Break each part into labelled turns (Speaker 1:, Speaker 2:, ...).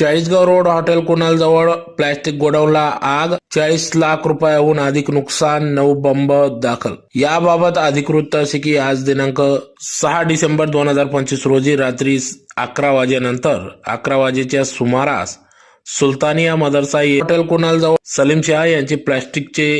Speaker 1: Chalisgaon road hotel Kunal जवळ plastic गोडाऊनला आग चाळीस लाख रुपयाहून अधिक नुकसान नऊ बंब दाखल. याबाबत अधिकृत असे की आज दिनांक सहा डिसेंबर दोन हजार पंचवीस रोजी रात्री अकरा वाजेनंतर अकरा वाजेच्या सुमारास सुलतानिया मदरसा हॉटेल कुणाल जवळ सलीम शहा यांचे प्लॅस्टिकचे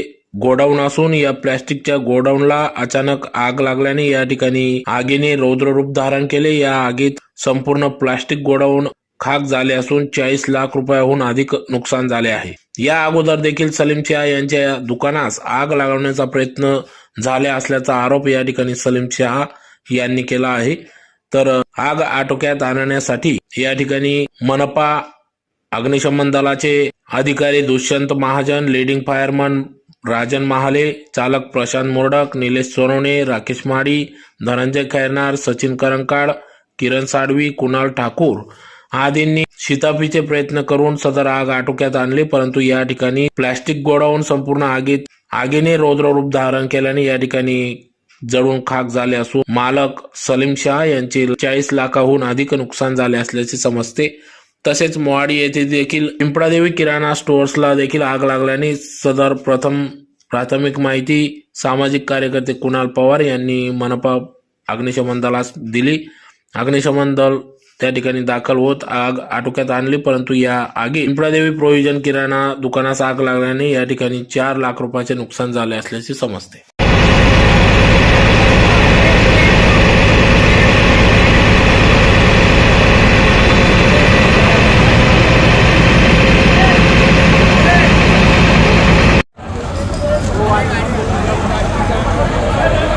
Speaker 1: गोडाऊन असून या प्लॅस्टिकच्या गोडाऊनला अचानक आग लागल्याने या ठिकाणी आगीने रौद्र रूप धारण केले. या आगीत संपूर्ण प्लास्टिक गोडाऊन खाक झाले असून चाळीस लाख रुपयाहून अधिक नुकसान झाले आहे. या अगोदर देखील सलीम शहा यांच्या दुकानास आग लागवण्याचा प्रयत्न झाला असल्याचा आरोप या ठिकाणी सलीम शहा यांनी केला आहे. तर आग आटोक्यात आणण्यासाठी या ठिकाणी मनपा अग्निशमन दलाचे अधिकारी दुष्यंत महाजन लिडिंग फायरमन राजन महाले चालक प्रशांत मोरडक निलेश सोनवणे राकेश माडी धनंजय खैरनार सचिन करंकाळ किरण साडवी कुणाल ठाकूर आदींनी शिताफीचे प्रयत्न करून सदर आग आटोक्यात आणली परंतु या ठिकाणी प्लॅस्टिक गोडाऊन संपूर्ण आगीत आगीने रौद्र रूप धारण केल्याने या ठिकाणी जळून खाक झाले असून मालक सलीम शाह यांचे चाळीस लाखाहून अधिक नुकसान झाले असल्याचे समजते. तसेच मोहाडी येथे देखील पिंपळादेवी किराणा स्टोअर्सला देखील आग लागल्याने सदर प्रथम प्राथमिक माहिती सामाजिक कार्यकर्ते कुणाल पवार यांनी मनपा अग्निशमन दलास दिली. अग्निशमन दल त्या ठिकाणी दाखल होत आग आटोक्यात आणली परंतु या आगी पिंपळादेवी प्रोव्हिजन किराणा दुकानास आग लागल्याने या ठिकाणी चार लाख रुपयाचे नुकसान झाले असल्याचे समजते Thank you.